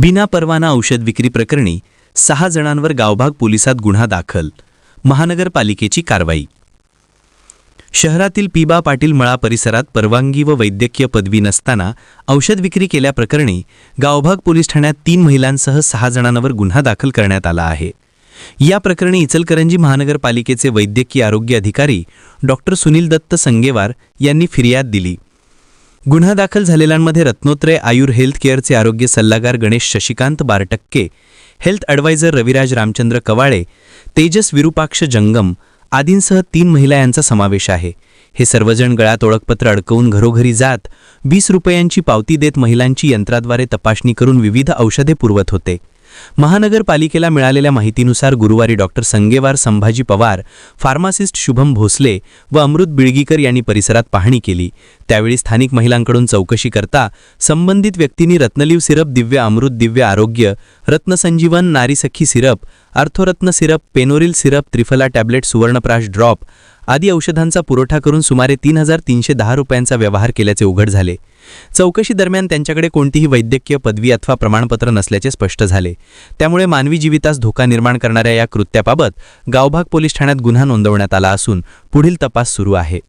बिना परवाना औषध विक्री प्रकरणी सहा जणांवर गावभाग पोलिसात गुन्हा दाखल. महानगरपालिकेची कारवाई. शहरातील पीबा पाटील मळा परिसरात परवानगी व वैद्यकीय पदवी नसताना औषध विक्री केल्याप्रकरणी गावभाग पोलीस ठाण्यात तीन महिलांसह सहा जणांवर गुन्हा दाखल करण्यात आला आहे. या प्रकरणी इचलकरंजी महानगरपालिकेचे वैद्यकीय आरोग्य अधिकारी डॉक्टर सुनील दत्त संगेवार यांनी फिर्याद दिली. गुन्हा दाखल झालेल्यांमध्ये रत्नोत्रय आयुर हेल्थ केअरचे आरोग्य सल्लागार गणेश शशिकांत बारटक्के हेल्थ ॲडवायझर रविराज रामचंद्र कवाळे तेजस विरूपाक्ष जंगम आदींसह तीन महिला यांचा समावेश आहे. हे सर्वजण गळ्यात ओळखपत्र अडकवून घरोघरी जात वीस रुपयांची पावती देत महिलांची यंत्राद्वारे तपासणी करून विविध औषधे पुरवत होते. महानगरपालिकेला मिळालेल्या माहितीनुसार गुरुवारी डॉक्टर संगेवार संभाजी पवार फार्मासिस्ट शुभम भोसले व अमृत बिळगीकर यांनी परिसरात पाहणी केली. त्यावेळी स्थानिक महिलांकडून चौकशी करता संबंधित व्यक्तींनी रत्नलीव syrup Divya Amrit Divya Arogya Ratnasanjivan Narisakhi syrup Arthoratna syrup Penoril syrup Triphala tablet Suvarnaprash drop आदी औषधांचा पुरवठा करून सुमारे तीन हजार तीनशे दहा रुपयांचा व्यवहार केल्याचे उघड झाले. चौकशी दरम्यान त्यांच्याकडे कोणतीही वैद्यकीय पदवी अथवा प्रमाणपत्र नसल्याचे स्पष्ट झाले. त्यामुळे मानवी जीवितास धोका निर्माण करणाऱ्या या कृत्याबाबत गावभाग पोलीस ठाण्यात गुन्हा नोंदवण्यात आला असून पुढील तपास सुरू आहे.